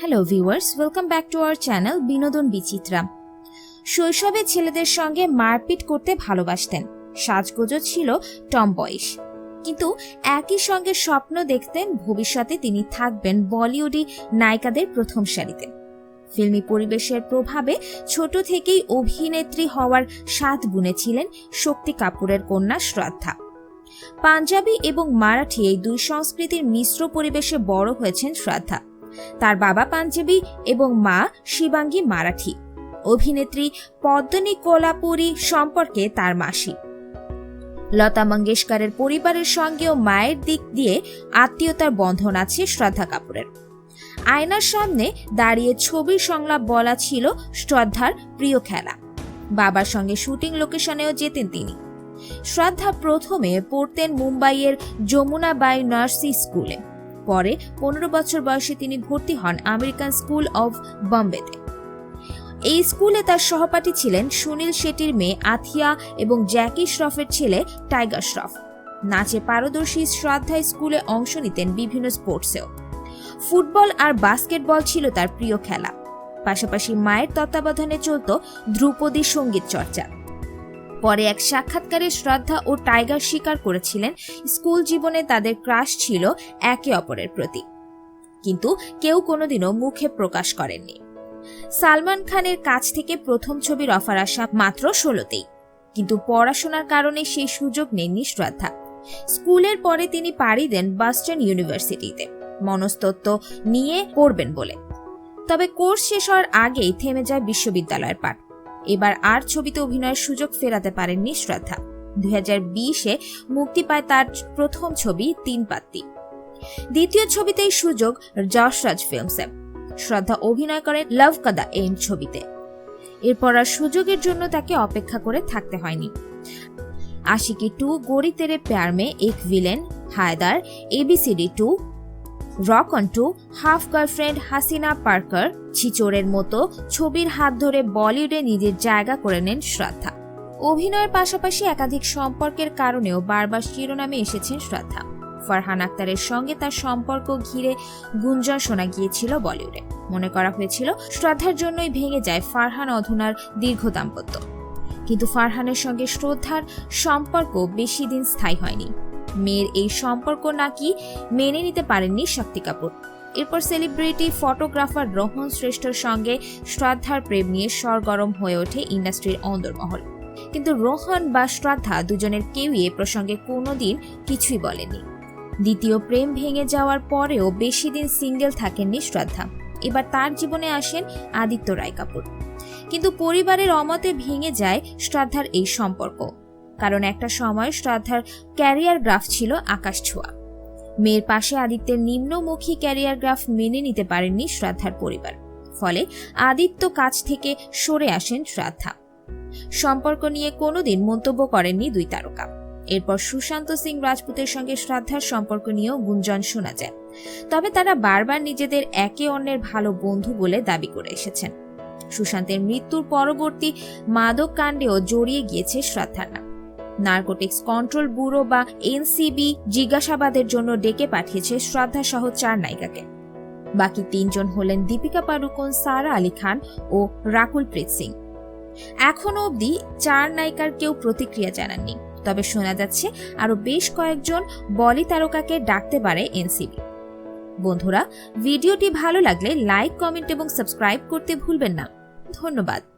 Hello viewers welcome back to our channel Binodon Bichitra শৈশবে ছেলেদের সঙ্গে মারপিট করতে ভালোবাসতেন। সাজগোজও ছিল টম বয়স। কিন্তু একই সঙ্গে স্বপ্ন দেখতেন ভবিষ্যতে তিনি থাকবেন বলিউডি নায়িকাদের প্রথম সারিতে। ফিল্মি পরিবেশের প্রভাবে ছোট থেকেই অভিনেত্রী হওয়ার স্বাদ বুনেছিলেন শক্তি কাপুরের কন্যা শ্রদ্ধা। পাঞ্জাবি এবং মারাঠি এই দুই সংস্কৃতির মিশ্র পরিবেশে বড় হয়েছেন শ্রদ্ধা। তার বাবা পাঞ্জাবি এবং মা শিবাঙ্গী মারাঠি। অভিনেত্রী পদ্মনী কোলাপুরী সম্পর্কে তার মাসি। লতা মঙ্গেশকরের পরিবারের সঙ্গেও মায়ের দিক দিয়ে আত্মীয়তার বন্ধন আছে শ্রদ্ধা কাপুরের। আয়নার সামনে দাঁড়িয়ে ছবির সংলাপ বলা ছিল শ্রদ্ধার প্রিয় খেলা। বাবার সঙ্গে শুটিং লোকেশনেও যেতেন তিনি। শ্রদ্ধা প্রথমে পড়তেন মুম্বাইয়ের যমুনাবাই নার্সি স্কুলে। পরে পনেরো বছর বয়সে তিনি ভর্তি হন আমেরিকান স্কুল অব বম্বেতে। এই স্কুলে তার সহপাঠী ছিলেন সুনীল শেট্টির মেয়ে আথিয়া এবং জ্যাকি শ্রফের ছেলে টাইগার শ্রফ। নাচে পারদর্শী শ্রদ্ধা স্কুলে অংশ নিতেন বিভিন্ন স্পোর্টসেও। ফুটবল আর বাস্কেটবল ছিল তার প্রিয় খেলা। পাশাপাশি মায়ের তত্ত্বাবধানে চলত ধ্রুপদী সংগীত চর্চা। পরে এক সাক্ষাৎকারে শ্রদ্ধা ও টাইগার স্বীকার করেছিলেন। স্কুল জীবনে তাদের ক্রাশ ছিল একে অপরের প্রতি। কিন্তু কেউ কোনোদিনও মুখে প্রকাশ করেননি। সালমান খানের কাছ থেকে প্রথম ছবির অফার আসা মাত্র ষোলোতেই। কিন্তু পড়াশোনার কারণে সেই সুযোগ নেননি শ্রদ্ধা। স্কুলের পরে তিনি পাড়ি দেন বাস্টন ইউনিভার্সিটিতে। মনস্তত্ত্ব নিয়ে পড়বেন বলে। তবে কোর্স শেষ হওয়ার আগেই থেমে যায় বিশ্ববিদ্যালয়ের পাঠ। এবার আর ছবিতে অভিনয়ের সুযোগ ফেরাতে পারেননি শ্রদ্ধা। দুই বিশে মুক্তি পায় তার প্রথম ছবি তিন পাত্তি। দ্বিতীয় ছবিতেই সুযোগ যশরাজ ফিল্মসে শ্রদ্ধা অভিনয় করেন লাভ কাদা এন ছবিতে। এরপর আর সুযোগের জন্য তাকে অপেক্ষা করে থাকতে হয়নি। আশিকি টু গড়ি Tere Pyaar Mein, Ek villain Haider ABCD two rock on two half girlfriend Haseena Parkar ছিচোরের মতো ছবির হাত ধরে বলিউডে নিজের জায়গা করে নেন শ্রদ্ধা। অভিনয়ের পাশাপাশি একাধিক সম্পর্কের কারণেও বারবার শিরোনামে এসেছেন শ্রদ্ধা। ফারহান আক্তারের সঙ্গে তার সম্পর্ক ঘিরে গুঞ্জন শোনা গিয়েছিল বলিউডে। মনে করা হয়েছিল, শ্রদ্ধার জন্যই ভেঙে যায় ফারহান অধুনার দীর্ঘ দাম্পত্য। কিন্তু ফারহানের সঙ্গে শ্রদ্ধার সম্পর্ক বেশি দিন স্থায়ী হয়নি। মেয়ের এই সম্পর্ক নাকি মেনে নিতে পারেননি শক্তি কাপুর। এরপর সেলিব্রিটি ফটোগ্রাফার রোহন শ্রেষ্ঠর সঙ্গে শ্রদ্ধার প্রেম নিয়ে সরগরম হয়ে ওঠে ইন্ডাস্ট্রির অন্দরমহল। কিন্তু রোহন বা শ্রদ্ধা দুজনের কেউই এ প্রসঙ্গে কোনোদিন কিছুই বলেনি। দ্বিতীয় প্রেম ভেঙে যাওয়ার পরেও বেশি দিন সিঙ্গেল থাকেননি শ্রদ্ধা। এবার তার জীবনে আসেন আদিত্য রায় কাপুর। কিন্তু পরিবারের অমতে ভেঙে যায় শ্রদ্ধার এই সম্পর্ক। কারণ একটা সময় শ্রদ্ধার ক্যারিয়ার গ্রাফ ছিল আকাশ ছোঁয়া। মেয়ের পাশে আদিত্যের নিম্নমুখী ক্যারিয়ার গ্রাফ মেনে নিতে পারেননি শ্রদ্ধার পরিবার। ফলে আদিত্য কাছ থেকে সরে আসেন শ্রদ্ধা। সম্পর্ক নিয়ে কোনোদিন মন্তব্য করেননি দুই তারকা। এরপর সুশান্ত সিং রাজপুতের সঙ্গে শ্রদ্ধার সম্পর্ক নিয়েও গুঞ্জন শোনা যায়। তবে তারা বারবার নিজেদের একে অন্যের ভালো বন্ধু বলে দাবি করে এসেছেন। সুশান্তের মৃত্যুর পরবর্তী মাদক কাণ্ডেও জড়িয়ে গিয়েছে শ্রদ্ধার নাম। নার্কোটিক্স কন্ট্রোল ব্যুরো বা এনসিবি জিজ্ঞাসাবাদের জন্য ডেকে পাঠিয়েছে শ্রদ্ধা সহ চার নায়িকাকে। বাকি তিনজন হলেন দীপিকা পাডুকোন, সারা আলী খান ও রাকুল প্রীত সিং। এখনও অবধি চার নায়িকার কেউ প্রতিক্রিয়া জানাননি, তবে শোনা যাচ্ছে আরও বেশ কয়েকজন বলি তারকাকে ডাকতে পারে এনসিবি। বন্ধুরা, ভিডিওটি ভালো লাগলে লাইক, কমেন্ট এবং সাবস্ক্রাইব করতে ভুলবেন না। ধন্যবাদ।